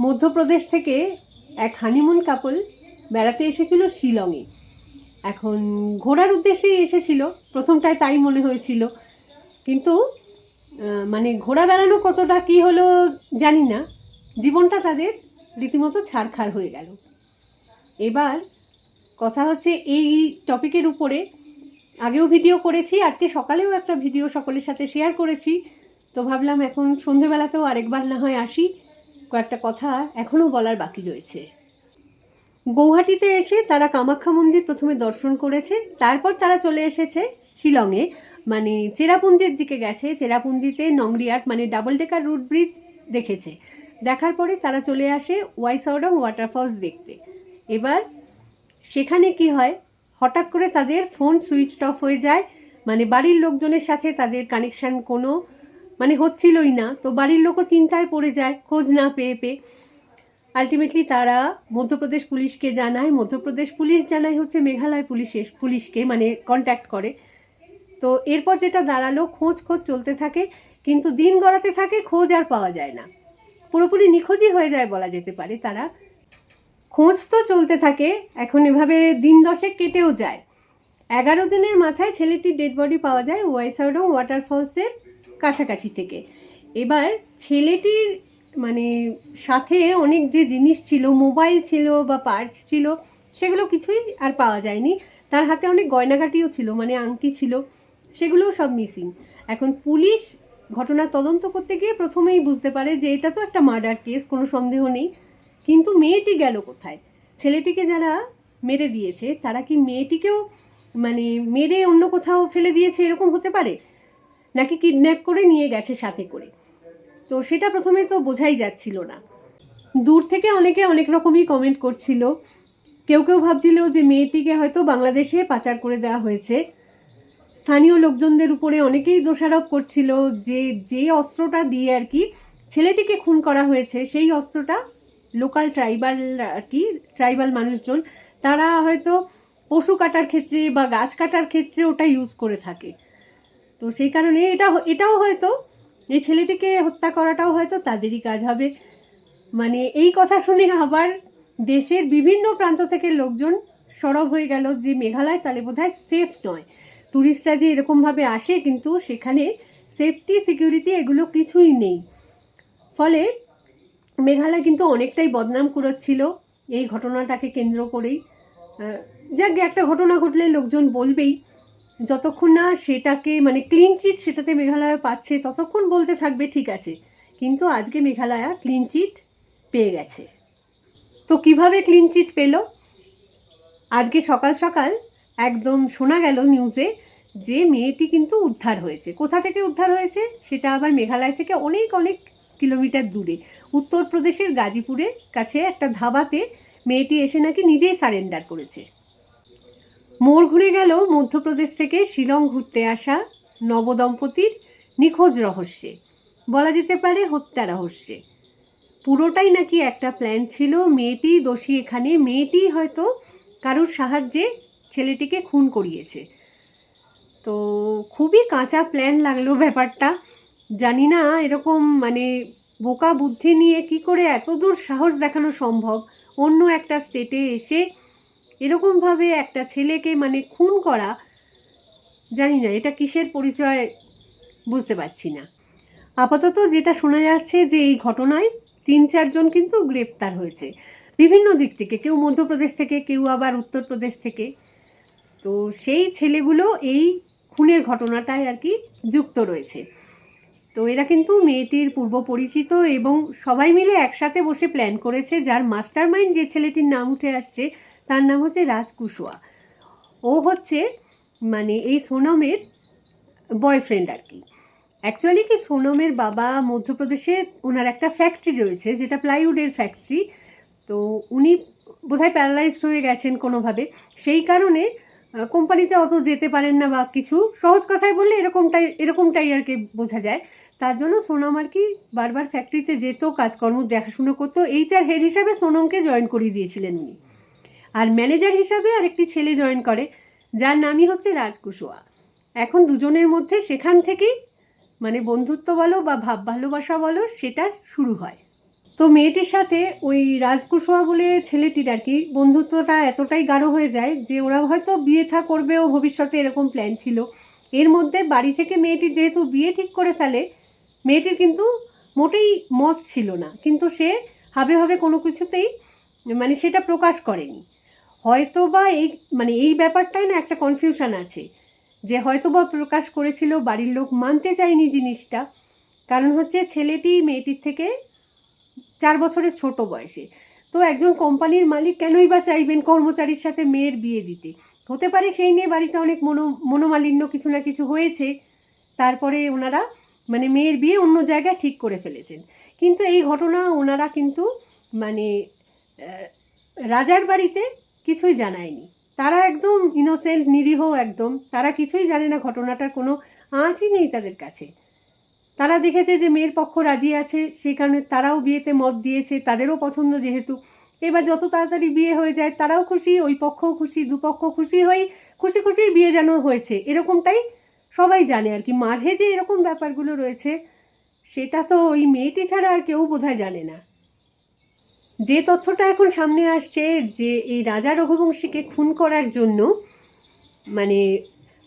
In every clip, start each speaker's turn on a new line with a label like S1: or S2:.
S1: মধ্যপ্রদেশ থেকে এক হানিমুন কাপল বেড়াতে এসেছিল শিলংয়ে। এখন ঘোরার উদ্দেশ্যেই এসেছিল, প্রথমটায় তাই মনে হয়েছিল। কিন্তু মানে ঘোরা বেড়ানো কতটা কি হলো জানি না। জীবনটা তাদের রীতিমতো ছাড়খাড় হয়ে গেল। এবার কথা হচ্ছে এই টপিকের উপরে। আগেও ভিডিও করেছি, আজকে সকালেও একটা ভিডিও সকলের সাথে শেয়ার করেছি। তো ভাবলাম এখন সন্ধেবেলাতেও আরেকবার না হয় আসি। কয়েকটা কথা এখনও বলার বাকি রয়েছে। গৌহাটিতে এসে তারা কামাখ্যা মন্দির প্রথমে দর্শন করেছে, তারপর তারা চলে এসেছে শিলংয়ে। মানে চেরাপুঞ্জির দিকে গেছে, চেরাপুঞ্জিতে নংরিয়াট মানে ডাবল ডেকার রুট ব্রিজ দেখেছে। দেখার পরে তারা চলে আসে ওয়াইসাউডং ওয়াটারফলস দেখতে। এবার সেখানে কি হয়? হঠাৎ করে তাদের ফোন সুইচ অফ হয়ে যায়। মানে বাড়ির লোকজনের সাথে তাদের কানেকশান কোনো মানে হচ্ছিলই না। তো বাড়ির লোকও চিন্তায় পড়ে যায়, খোঁজ না পেয়ে পেয়ে। আলটিমেটলি তারা মধ্যপ্রদেশ পুলিশকে জানায়। মধ্যপ্রদেশ পুলিশ জানায় হচ্ছে মেঘালয় পুলিশের পুলিশকে মানে কন্ট্যাক্ট করে। তো এরপর যেটা দাঁড়াল, খোঁজ খোঁজ চলতে থাকে, কিন্তু দিন গড়াতে থাকে, খোঁজ আর পাওয়া যায় না। পুরোপুরি নিখোঁজই হয়ে যায় বলা যেতে পারে তারা। খোঁজ তো চলতে থাকে, এখন এভাবে দিন দশেক কেটেও যায়। এগারো দিনের মাথায় ছেলেটির ডেড বডি পাওয়া যায় ওয়াইসাউডং ওয়াটারফলসের কাছাকাছি থেকে। এবার ছেলেটির মানে সাথে অনেক যে জিনিস ছিল, মোবাইল ছিল বা পার্স ছিল, সেগুলো কিছুই আর পাওয়া যায়নি। তার হাতে অনেক গয়নাগাটিও ছিল মানে আংটি ছিল, সেগুলোও সব মিসিং। এখন পুলিশ ঘটনা তদন্ত করতে গিয়ে প্রথমেই বুঝতে পারে যে এটা তো একটা মার্ডার কেস, কোনো সন্দেহ নেই। কিন্তু মেয়েটি গেল কোথায়? ছেলেটিকে যারা মেরে দিয়েছে, তারা কি মেয়েটিকেও মানে মেরে অন্য কোথাও ফেলে দিয়েছে, এরকম হতে পারে? নাকি কিডন্যাপ করে নিয়ে গেছে সাথে করে। তো সেটা প্রথমে তো বোঝাই যাচ্ছিল না। দূর থেকে অনেকে অনেক রকমই কমেন্ট করছিল। কেউ কেউ ভাবছিল যে মেয়েটিকে হয়তো বাংলাদেশে পাচার করে দেওয়া হয়েছে। স্থানীয় লোকজনদের উপরে অনেকেই দোষারোপ করছিল যে যে অস্ত্রটা দিয়ে আর কি ছেলেটিকে খুন করা হয়েছে, সেই অস্ত্রটা লোকাল ট্রাইবাল আর কি ট্রাইবাল মানুষজন, তারা হয়তো পশু কাটার ক্ষেত্রে বা গাছ কাটার ক্ষেত্রে ওটা ইউজ করে থাকে। তো সেই কারণে এটা এটাও হয়তো, এই ছেলেটিকে হত্যা করাটাও হয়তো তাদেরই কাজ হবে। মানে এই কথা শুনে আবার দেশের বিভিন্ন প্রান্ত থেকে লোকজন সরব হয়ে গেল যে মেঘালয় তাহলে বোধহয় সেফ নয়। ট্যুরিস্টরা যে এরকমভাবে আসে কিন্তু সেখানে সেফটি সিকিউরিটি এগুলো কিছুই নেই। ফলে মেঘালয় কিন্তু অনেকটাই বদনাম কুড়াচ্ছিল এই ঘটনাটাকে কেন্দ্র করেই। যাক, একটা ঘটনা ঘটলে লোকজন বলবেই। যতক্ষণ না সেটাকে মানে ক্লিন চিট সেটাতে মেঘালয় পাচ্ছে, ততক্ষণ বলতে থাকবে ঠিক আছে। কিন্তু আজকে মেঘালয়া ক্লিন চিট পেয়ে গেছে। তো কীভাবে ক্লিন চিট পেল? আজকে সকাল সকাল একদম শোনা গেল নিউজে যে মেয়েটি কিন্তু উদ্ধার হয়েছে। কোথা থেকে উদ্ধার হয়েছে? সেটা আবার মেঘালয় থেকে অনেক অনেক কিলোমিটার দূরে। উত্তরপ্রদেশের গাজীপুরের কাছে একটা ধাবাতে মেয়েটি এসে নাকি নিজেই সারেন্ডার করেছে। মোড় ঘুরে গেল মধ্যপ্রদেশ থেকে শিলং ঘুরতে আসা নবদম্পতির নিখোঁজ রহস্যে। বলা যেতে পারে হত্যা রহস্যে। পুরোটাই নাকি একটা প্ল্যান ছিল, মেয়েটি দোষী এখানে, মেয়েটি হয়তো কারোর সাহায্যে ছেলেটিকে খুন করিয়েছে। তো খুবই কাঁচা প্ল্যান লাগল ব্যাপারটা। জানি না এরকম মানে বোকা বুদ্ধি নিয়ে কি করে এত দূর সাহস দেখানো সম্ভব। অন্য একটা স্টেটে এসে এরকমভাবে একটা ছেলেকে মানে খুন করা, জানি না, এটা কিসের পরিচয় বুঝতে পারছি না। আপাতত যেটা শোনা যাচ্ছে যে এই ঘটনায় তিন চারজন কিন্তু গ্রেপ্তার হয়েছে। বিভিন্ন দিক থেকে, কেউ মধ্যপ্রদেশ থেকে, কেউ আবার উত্তরপ্রদেশ থেকে। তো সেই ছেলেগুলো এই খুনের ঘটনাটায় আর কি যুক্ত রয়েছে। তো এরা কিন্তু মেয়েটির পূর্ব পরিচিত এবং সবাই মিলে একসাথে বসে প্ল্যান করেছে, যার মাস্টার মাইন্ড যে ছেলেটির নাম উঠে আসছে, তার নাম হচ্ছে রাজ কুশওয়া ও হচ্ছে মানে এই সোনমের বয়ফ্রেন্ড আর কি অ্যাকচুয়ালি কি সোনমের বাবা মধ্যপ্রদেশে ওনার একটা ফ্যাক্টরি রয়েছে, যেটা প্লাইউডের ফ্যাক্টরি তো উনি বোধহয় প্যারালাইজড হয়ে গেছেন কোনোভাবে। সেই কারণে কোম্পানিতে অত যেতে পারেন না বা কিছু। সহজ কথায় বললে এরকমটাই এরকমটাই আর কি বোঝা যায়। তার জন্য সোনম আর কি বারবার ফ্যাক্টরিতে যেত কাজকর্ম দেখাশুনো করতো এইচআর হেড হিসাবে সোনমকে জয়েন করিয়ে দিয়েছিলেন উনি। আর ম্যানেজার হিসাবে আরেকটি ছেলে জয়েন করে, যার নামই হচ্ছে রাজ কুশওয়া এখন দুজনের মধ্যে সেখান থেকেই মানে বন্ধুত্ব বলো বা ভাব ভালোবাসা বলো, সেটা শুরু হয়। তো মেয়েটির সাথে ওই রাজকুশোয়া বলে ছেলেটির আর কি বন্ধুত্বটা এতটাই গাঢ় হয়ে যায় যে ওরা হয়তো বিয়ে থা করবে ও ভবিষ্যতে এরকম প্ল্যান ছিল। এর মধ্যে বাড়ি থেকে মেয়েটির যেহেতু বিয়ে ঠিক করে ফেলে মেয়েটির কিন্তু মোটেই মত ছিল না। কিন্তু সে হাবে হাবে কোনো কিছুতেই মানে সেটা প্রকাশ করেনি। হয়তো বা এই মানে এই ব্যাপারটাই না একটা কনফিউশন আছে যে হয়তো বা প্রকাশ করেছিল, বাড়ির লোক মানতে চায়নি জিনিসটা। কারণ হচ্ছে ছেলেটি মেয়েটির থেকে চার বছরের ছোট বয়সে। তো একজন কোম্পানির মালিক কেনই বা চাইবেন কর্মচারীর সাথে মেয়ের বিয়ে দিতে? হতে পারে সেই নিয়ে বাড়িতে অনেক মনো মনোমালিন্য কিছু না কিছু হয়েছে। তারপরে ওনারা মানে মেয়ের বিয়ে অন্য জায়গায় ঠিক করে ফেলেছেন। কিন্তু এই ঘটনা ওনারা কিন্তু মানে রাজার বাড়িতে কিছুই জানায়নি। তারা একদম ইনোসেন্ট নিরীহ একদম। তারা কিছুই জানে না ঘটনাটার কোনো আঁচই নেই তাদের কাছে। তারা দেখেছে যে মেয়ের পক্ষ রাজি আছে, সেই কারণে তারাও বিয়েতে মত দিয়েছে, তাদেরও পছন্দ যেহেতু। এবার যত তাড়াতাড়ি বিয়ে হয়ে যায়, তারাও খুশি, ওই পক্ষও খুশি দুপক্ষ খুশি হয়ে খুশি খুশি বিয়ে যেন হয়েছে। এরকমটাই সবাই জানে আর কি। মাঝে যে এরকম ব্যাপারগুলো রয়েছে, সেটা তো ওই মেয়েটি ছাড়া আর কেউ বোধহয় জানে না। যে তথ্যটা এখন সামনে আসছে যে এই রাজা রঘুবংশীকে খুন করার জন্য মানে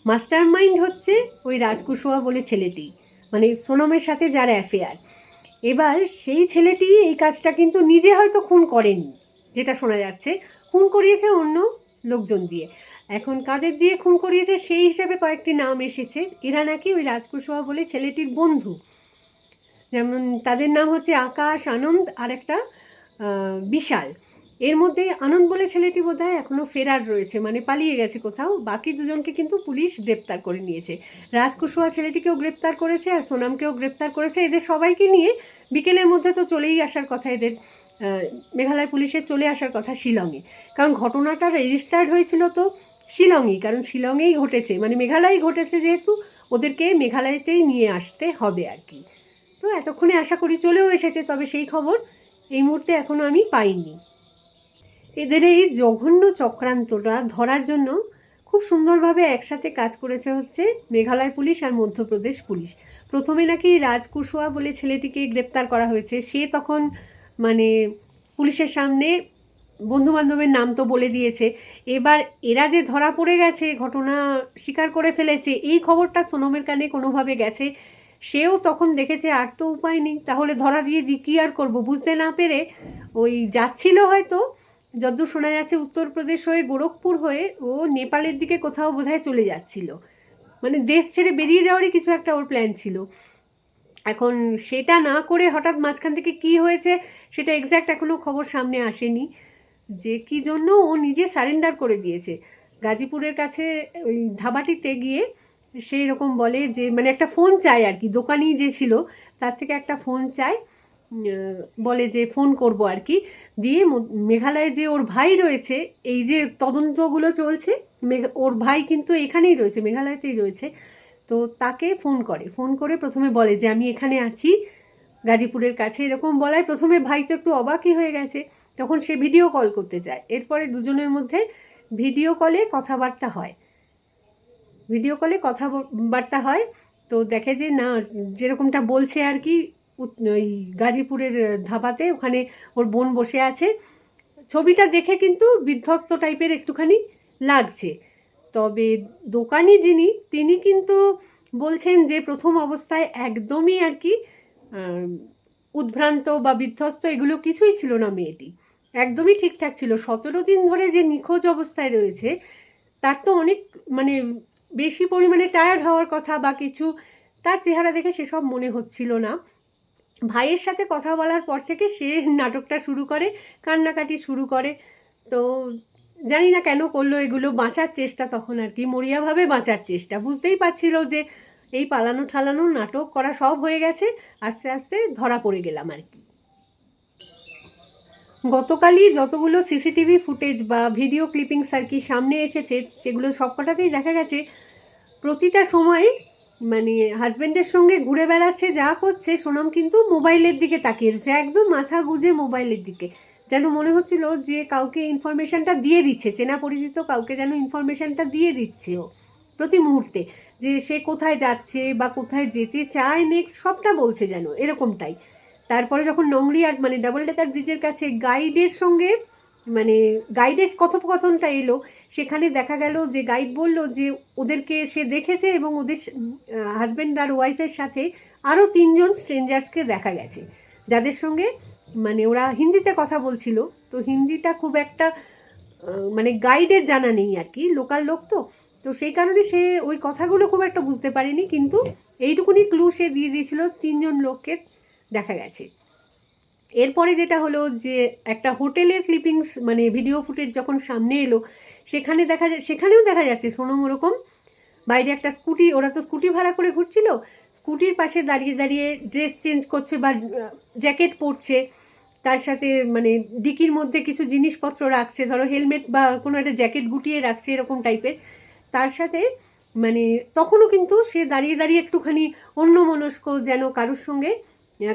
S1: মাস্টার মাইন্ড হচ্ছে ওই রাজকুশোয়া বলে ছেলেটি মানে সোনমের সাথে যার অ্যাফেয়ার। এবার সেই ছেলেটি এই কাজটা কিন্তু নিজে হয়তো খুন করেনি, যেটা শোনা যাচ্ছে। খুন করিয়েছে অন্য লোকজন দিয়ে। এখন কাদের দিয়ে খুন করিয়েছে সেই হিসেবে কয়েকটি নাম এসেছে। এরা নাকি ওই রাজকুশোয়া বলে ছেলেটির বন্ধু। যেমন তাদের নাম হচ্ছে আকাশ, আনন্দ আর একটা বিশাল। এর মধ্যে আনন্দ বলে ছেলেটি বোধহয় এখনও ফেরার রয়েছে মানে পালিয়ে গেছে কোথাও। বাকি দুজনকে কিন্তু পুলিশ গ্রেপ্তার করে নিয়েছে। রাজকুশোয়া ছেলেটিকেও গ্রেপ্তার করেছে আর সোনামকেও গ্রেপ্তার করেছে। এদের সবাইকে নিয়ে বিকেলের মধ্যে তো চলেই আসার কথা এদের মেঘালয় পুলিশের চলে আসার কথা শিলংয়ে। কারণ ঘটনাটা রেজিস্টার্ড হয়েছিল তো শিলংই, কারণ শিলংয়েই ঘটেছে মানে মেঘালয়ই ঘটেছে যেহেতু, ওদেরকে মেঘালয়তেই নিয়ে আসতে হবে আর কি। তো এতক্ষণে আশা করি চলেও এসেছে, তবে সেই খবর এই মুহূর্তে এখনও আমি পাইনি। এদের এই জঘন্য চক্রান্তটা ধরার জন্য খুব সুন্দরভাবে একসাথে কাজ করেছে হচ্ছে মেঘালয় পুলিশ আর মধ্যপ্রদেশ পুলিশ। প্রথমে নাকি রাজকুশোয়া বলে ছেলেটিকে গ্রেপ্তার করা হয়েছে, সে তখন মানে পুলিশের সামনে বন্ধু বান্ধবের নাম তো বলে দিয়েছে। এবার এরা যে ধরা পড়ে গেছে, ঘটনা স্বীকার করে ফেলেছে, এই খবরটা সোনমের কানে কোনোভাবে গেছে? সেও তখন দেখেছে, আর তো উপায় নেই, তাহলে ধরা দিয়ে দি, কী আর করব? বুঝতে না পেরে ওই যাচ্ছিল হয়তো, যদ্দূর শোনা যাচ্ছে উত্তরপ্রদেশ হয়ে গোরখপুর হয়ে ও নেপালের দিকে কোথাও বোধহয় চলে যাচ্ছিল। মানে দেশ ছেড়ে বেরিয়ে যাওয়ারই কিছু একটা ওর প্ল্যান ছিল। এখন সেটা না করে হঠাৎ মাঝখান থেকে কি হয়েছে, সেটা এক্স্যাক্ট এখনও খবর সামনে আসেনি। যে কি জন্য ও নিজে সারেন্ডার করে দিয়েছে। গাজীপুরের কাছে ওই ধাবাটিতে গিয়ে সেই রকম বলে যে মানে একটা ফোন চাই আর কি দোকানি যে ছিল, তার থেকে একটা ফোন চাই বলে যে ফোন করব আর কি। দিয়ে মেঘালয়ে যে ওর ভাই রয়েছে, এই যে তদন্তগুলো চলছে ওর ভাই কিন্তু এখানেই রয়েছে, মেঘালয়তেই রয়েছে, তো তাকে ফোন করে। ফোন করে প্রথমে বলে যে, আমি এখানে আছি। গাজীপুরের কাছে এরকম বলায় প্রথমে ভাই তো একটু অবাকই হয়ে গেছে। তখন সে ভিডিও কল করতে চায় এরপরে দুজনের মধ্যে ভিডিও কলে কথাবার্তা হয়। ভিডিও কলে কথাবার্তা হয়। তো দেখে যে না, যেরকমটা বলছে আর কি ওই গাজীপুরের ধাবাতে, ওখানে ওর বোন বসে আছে। ছবিটা দেখে কিন্তু বিধ্বস্ত টাইপের একটুখানি লাগছে। তবে দোকানি যিনি, তিনি কিন্তু বলছেন যে প্রথম অবস্থায় একদমই আর কি উদ্ভ্রান্ত বা বিধ্বস্ত এগুলো কিছুই ছিল না মেয়েটি। একদমই ঠিকঠাক ছিল। সতেরো দিন ধরে যে নিখোঁজ অবস্থায় রয়েছে, তার তো অনেক মানে বেশি পরিমাণে টায়ার্ড হওয়ার কথা বা কিছু, তার চেহারা দেখে সেসব মনে হচ্ছিল না। ভাইয়ের সাথে কথা বলার পর থেকে সে নাটকটা শুরু করে, কান্নাকাটি শুরু করে। তো জানি না কেন করল এগুলো, বাঁচার চেষ্টা তখন আর কি, মরিয়াভাবে বাঁচার চেষ্টা। বুঝতেই পারছিল যে এই পালানো ঠালানো নাটক করা সব হয়ে গেছে, আস্তে আস্তে ধরা পড়ে গেলাম আর কি। গতকালই যতগুলো সিসিটিভি ফুটেজ বা ভিডিও ক্লিপিংস আর কি সামনে এসেছে, সেগুলো সবকটাতেই দেখা গেছে। প্রতিটা সময় মানে হাজব্যান্ডের সঙ্গে ঘুরে বেড়াচ্ছে, যা করছে, সোনাম কিন্তু মোবাইলের দিকে তাকিয়ে রয়েছে, একদম মাথা গুজে মোবাইলের দিকে। যেন মনে হচ্ছিল যে কাউকে ইনফরমেশনটা দিয়ে দিচ্ছে, চেনা পরিচিত কাউকে যেন ইনফরমেশনটা দিয়ে দিচ্ছে ও প্রতি মুহূর্তে, যে সে কোথায় যাচ্ছে বা কোথায় যেতে চায় নেক্সট সবটা বলছে যেন, এরকমটাই। তারপরে যখন নংরিয়ার মানে ডাবল ডেকার ব্রিজের কাছে গাইডের সঙ্গে মানে গাইডের কথোপকথনটা এলো সেখানে দেখা গেল যে গাইড বলল যে ওদেরকে সে দেখেছে এবং ওদের হাজব্যান্ড আর ওয়াইফের সাথে আরও তিনজন স্ট্রেঞ্জার্সকে দেখা গেছে যাদের সঙ্গে মানে ওরা হিন্দিতে কথা বলছিল। তো হিন্দিটা খুব একটা মানে গাইডের জানা নেই আর কি লোকাল লোক তো। তো সেই কারণে সে ওই কথাগুলো খুব একটা বুঝতে পারেনি কিন্তু এইটুকুনি ক্লু সে দিয়ে দিয়েছিল তিনজন লোককে। দেখা গেছে। এরপরে যেটা হলো যে একটা হোটেলের ক্লিপিংস মানে ভিডিও ফুটেজ যখন সামনে এলো, সেখানে দেখা যায়, সেখানেও দেখা যাচ্ছে সোনম ওরকম, বাইরে একটা স্কুটি ওরা তো স্কুটি ভাড়া করে ঘুরছিল স্কুটির পাশে দাঁড়িয়ে দাঁড়িয়ে ড্রেস চেঞ্জ করছে বা জ্যাকেট পরছে, তার সাথে মানে ডিকির মধ্যে কিছু জিনিসপত্র রাখছে, ধরো হেলমেট বা কোনো একটা জ্যাকেট গুটিয়ে রাখছে এরকম টাইপের তার সাথে মানে তখনও কিন্তু সে দাঁড়িয়ে দাঁড়িয়ে একটুখানি অন্য মনস্ক যেন কারোর সঙ্গে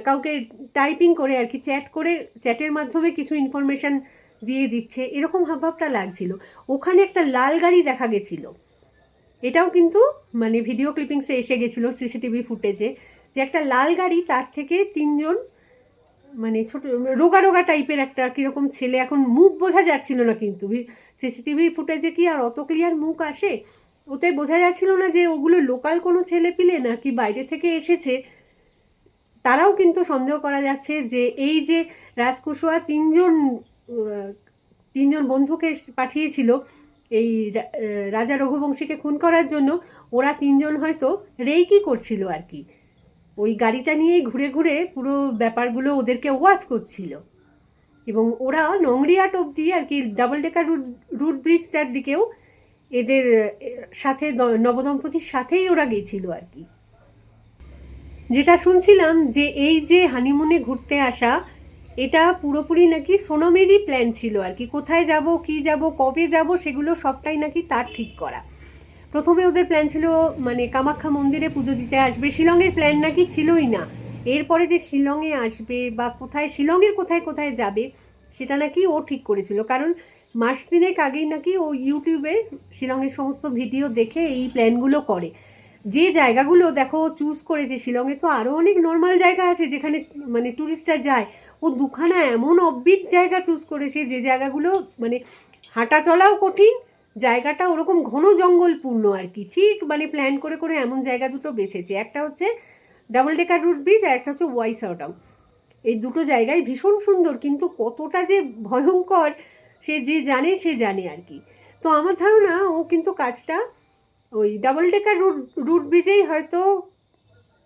S1: কাউকে টাইপিং করে আর কি চ্যাট করে চ্যাটের মাধ্যমে কিছু ইনফরমেশান দিয়ে দিচ্ছে, এরকম হাবভাবটা লাগছিল। ওখানে একটা লাল গাড়ি দেখা গেছিল। এটাও কিন্তু মানে ভিডিও ক্লিপিংসে এসে গেছিল সিসিটিভি ফুটেজে যে একটা লাল গাড়ি তার থেকে তিনজন মানে ছোট, রোগা রোগা টাইপের একটা কীরকম ছেলে, এখন মুখ বোঝা যাচ্ছিল না কিন্তু। সিসিটিভি ফুটেজে কি আর অত ক্লিয়ার মুখ আসে? ওতে বোঝা যাচ্ছিল না যে ওগুলো লোকাল কোনো ছেলে পিলে নাকি বাইরে থেকে এসেছে। তারাও কিন্তু সন্দেহ করা যাচ্ছে যে এই যে রাজকুশোয়া তিনজন তিনজন বন্ধুকে পাঠিয়েছিল এই রাজা রঘুবংশীকে খুন করার জন্য, ওরা তিনজন হয়তো রেইকি করছিল আর কি। ওই গাড়িটা নিয়েই ঘুরে ঘুরে পুরো ব্যাপারগুলো ওদেরকে ওয়াচ করছিল। এবং ওরা নংরিয়াট অবধি আর কি ডাবল ডেকার রুট রুট ব্রিজটার দিকেও এদের সাথে নবদম্পতির সাথেই ওরা গেছিল আর কি। যেটা শুনছিলাম যে এই যে হানিমুনে ঘুরতে আসা, এটা পুরোপুরি নাকি সোনমেরই প্ল্যান ছিল আর কি। কোথায় যাব, কি যাব, কবে যাব, সেগুলো সবটাই নাকি তার ঠিক করা। প্রথমে ওদের প্ল্যান ছিল মানে কামাখ্যা মন্দিরে পুজো দিতে আসবে। শিলংয়ের প্ল্যান নাকি ছিলই না। এরপরে যে শিলংয়ে আসবে বা কোথায়, শিলংয়ের কোথায় কোথায় যাবে, সেটা নাকি ও ঠিক করেছিল। কারণ মাস তিনেক আগেই নাকি ও ইউটিউবে শিলংয়ের সমস্ত ভিডিও দেখে এই প্ল্যানগুলো করে। যে জায়গাগুলো দেখো চুজ করেছে শিলংয়ে তো আরও অনেক নর্মাল জায়গা আছে যেখানে মানে ট্যুরিস্টরা যায়, ও দুখানা এমন অববিট জায়গা চুজ করেছে যে জায়গাগুলো মানে হাঁটা চলাও কঠিন, জায়গাটা ওরকম ঘন জঙ্গলপূর্ণ আর কি। ঠিক মানে প্ল্যান করে করে এমন জায়গা দুটো বেছেছে। একটা হচ্ছে ডাবল ডেকার রুট ব্রিজ আর একটা হচ্ছে ওয়াই সাউটাং এই দুটো জায়গায় ভীষণ সুন্দর কিন্তু কতটা যে ভয়ঙ্কর, সে যে জানে সে জানে আর কি। তো আমার ধারণা ও কিন্তু কাজটা ওই ডাবল ডেকার রুট রুট ব্রিজেই হয়তো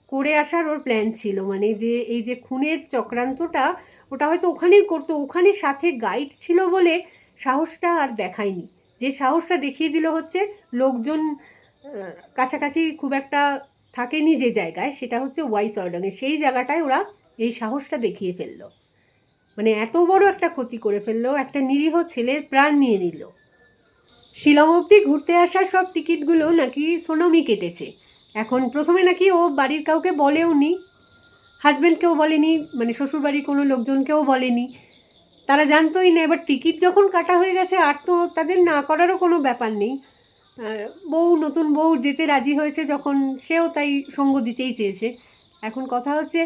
S1: করে আসার ওর প্ল্যান ছিল। মানে যে, এই যে খুনের চক্রান্তটা, ওটা হয়তো ওখানেই করতো। ওখানে সাথে গাইড ছিল বলে সাহসটা আর দেখায়নি। যে সাহসটা দেখিয়ে দিল হচ্ছে লোকজন কাছাকাছি খুব একটা থাকেনি যে জায়গায়, সেটা হচ্ছে ওয়াইস অর্ডাঙে সেই জায়গাটায় ওরা এই সাহসটা দেখিয়ে ফেলল। মানে এত বড় একটা ক্ষতি করে ফেলল, একটা নিরীহ ছেলের প্রাণ নিয়ে নিল। শিলং অবধি ঘুরতে আসা সব টিকিটগুলো নাকি সোনমই কেটেছে। এখন প্রথমে নাকি ও বাড়ির কাউকে বলেও নি। হাজব্যান্ডকেও বলেনি মানে শ্বশুরবাড়ির কোনো লোকজনকেও বলেনি। তারা জানতোই না, এবার টিকিট যখন কাটা হয়ে গেছে, আর তো তাদের না করারও কোনো ব্যাপার নেই। বউ, নতুন বউ যেতে রাজি হয়েছে যখন, সেও তাই সঙ্গ দিতেই চেয়েছে। এখন কথা হচ্ছে,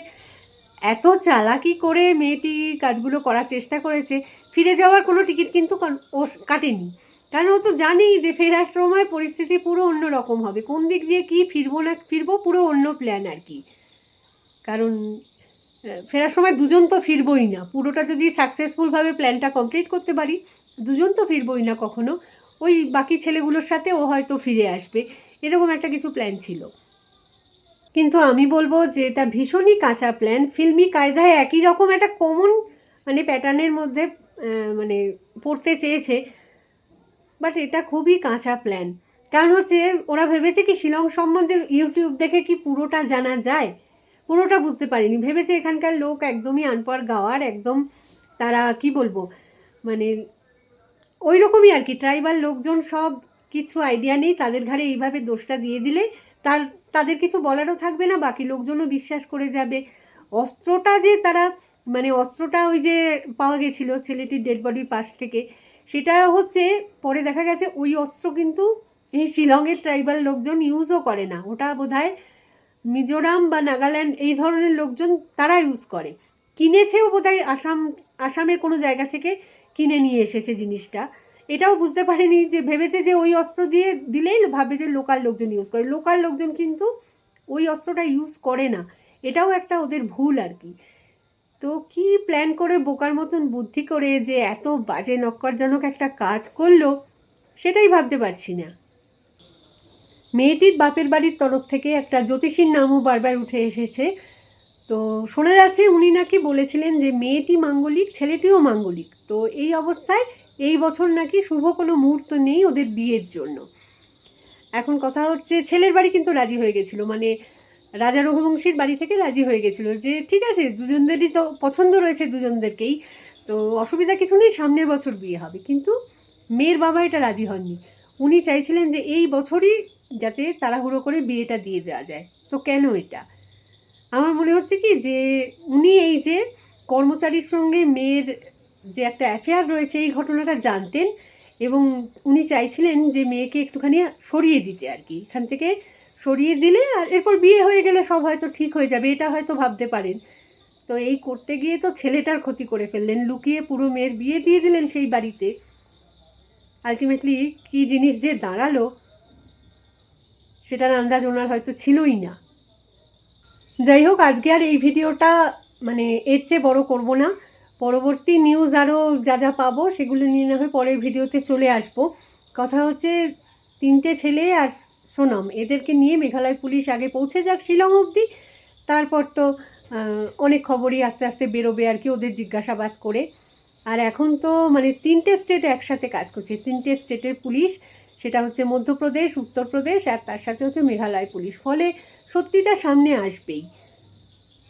S1: এত চালাকি করে মেয়েটি কাজগুলো করার চেষ্টা করেছে, ফিরে যাওয়ার কোনো টিকিট কিন্তু ও কাটেনি। কারণ ও তো জানেই যে ফেরার সময় পরিস্থিতি পুরো অন্য রকম হবে। কোন দিক দিয়ে কি ফিরবো না ফিরবো পুরো অন্য প্ল্যান আর কি। কারণ ফেরার সময় দুজন তো ফিরবই না। পুরোটা যদি সাকসেসফুলভাবে প্ল্যানটা কমপ্লিট করতে পারি, দুজন তো ফিরবই না কখনো। ওই বাকি ছেলেগুলোর সাথে ও হয়তো ফিরে আসবে। এরকম একটা কিছু প্ল্যান ছিল। কিন্তু আমি বলব যে এটা ভীষণই কাঁচা প্ল্যান ফিল্মি কায়দায় একই রকম একটা কমন মানে প্যাটার্নের মধ্যে মানে পড়তে চেয়েছে। বাট এটা খুবই কাঁচা প্ল্যান কারণ হচ্ছে ওরা ভেবেছে কি শিলং সম্বন্ধে ইউটিউব দেখে কি পুরোটা জানা যায়? পুরোটা বুঝতে পারিনি। ভেবেছে এখানকার লোক একদমই আনপড় গাওয়ার, একদম তারা কি বলব? মানে ওই রকমই আর কি। ট্রাইবাল লোকজন সব কিছু আইডিয়া নেই তাদের ঘাড়ে এইভাবে দোষটা দিয়ে দিলে তার, তাদের কিছু বলারও থাকবে না, বাকি লোকজনও বিশ্বাস করে যাবে। অস্ত্রটা যে তারা মানে অস্ত্রটা ওই যে পাওয়া গেছিল ছেলেটির ডেড বডির পাশ থেকে সেটা হচ্ছে, পরে দেখা গেছে ওই অস্ত্র কিন্তু এই শিলংয়ের ট্রাইবাল লোকজন ইউজও করে না। ওটা বোধহয় মিজোরাম বা নাগাল্যান্ড এই ধরনের লোকজন তারা ইউজ করে। কিনেছেও বোধহয় আসাম, আসামের কোনো জায়গা থেকে কিনে নিয়ে এসেছে জিনিসটা। এটাও বুঝতে পারেনি যে, ভেবেছে যে ওই অস্ত্র দিয়ে দিলেই ভাবে যে লোকাল লোকজন ইউজ করে। লোকাল লোকজন কিন্তু ওই অস্ত্রটা ইউজ করে না। এটাও একটা ওদের ভুল আর কি। তো কি প্ল্যান করে বোকার মতন বুদ্ধি করে যে এত বাজে নক্করজনক একটা কাজ করল, সেটাই ভাবতে পারছি না। মেয়েটির বাপের বাড়ির তরফ থেকে একটা জ্যোতিষীর নামও বারবার উঠে এসেছে। তো শোনা যাচ্ছে উনি নাকি বলেছিলেন যে মেয়েটি মাঙ্গলিক, ছেলেটিও মাঙ্গলিক। তো এই অবস্থায় এই বছর নাকি শুভ কোনো মুহূর্ত নেই ওদের বিয়ের জন্য। এখন কথা হচ্ছে ছেলের বাড়ি কিন্তু রাজি হয়ে গেছিল। মানে রাজা রঘুবংশীর বাড়ি থেকে রাজি হয়ে গেছিল যে, ঠিক আছে, দুজনদেরই তো পছন্দ রয়েছে দুজনদেরকেই, তো অসুবিধা কিছু নেই, সামনের বছর বিয়ে হবে। কিন্তু মেয়ের বাবা এটা রাজি হননি। উনি চাইছিলেন যে এই বছরই যাতে তাড়াহুড়ো করে বিয়েটা দিয়ে দেওয়া যায়। তো কেন এটা? আমার মনে হচ্ছে কি যে, উনি এই যে কর্মচারীর সঙ্গে মেয়ের যে একটা অ্যাফেয়ার রয়েছে, এই ঘটনাটা জানতেন এবং উনি চাইছিলেন যে মেয়েকে একটুখানি সরিয়ে দিতে আর কি। এখান থেকে সরিয়ে দিলে আর এরপর বিয়ে হয়ে গেলে সব হয়তো ঠিক হয়ে যাবে, এটা হয়তো ভাবতে পারেন। তো এই করতে গিয়ে তো ছেলেটার ক্ষতি করে ফেললেন, লুকিয়ে পুরো মেয়ের বিয়ে দিয়ে দিলেন সেই বাড়িতে। আলটিমেটলি কী জিনিস যে দাঁড়াল, সেটার আন্দাজ ওনার হয়তো ছিলই না। যাই হোক, আজকে আর এই ভিডিওটা মানে এর চেয়ে বড় করব না। পরবর্তী নিউজ আরও যা যা পাবো, সেগুলো নিয়ে না হয় পরের ভিডিওতে চলে আসব। কথা হচ্ছে, তিনটে ছেলে আর সোনম, এদেরকে নিয়ে মেঘালয় পুলিশ আগে পৌঁছে যাক শিলং অবধি। তারপর তো অনেক খবরই আস্তে আস্তে বেরোবে আর কি ওদের জিজ্ঞাসাবাদ করে। আর এখন তো মানে তিনটে স্টেট একসাথে কাজ করছে। তিনটে স্টেটের পুলিশ, সেটা হচ্ছে মধ্যপ্রদেশ, উত্তরপ্রদেশ আর তার সাথে হচ্ছে মেঘালয় পুলিশ। ফলে সত্যিটা সামনে আসবেই।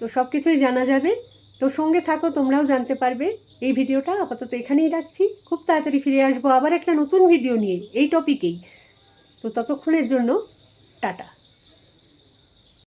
S1: তো সব কিছুই জানা যাবে। তো সঙ্গে থাকো, তোমরাও জানতে পারবে। এই ভিডিওটা আপাতত এখানেই রাখছি। খুব তাড়াতাড়ি ফিরে আসব আবার একটা নতুন ভিডিও নিয়ে। এই টপিকেই তো ততক্ষণের জন্য টাটা।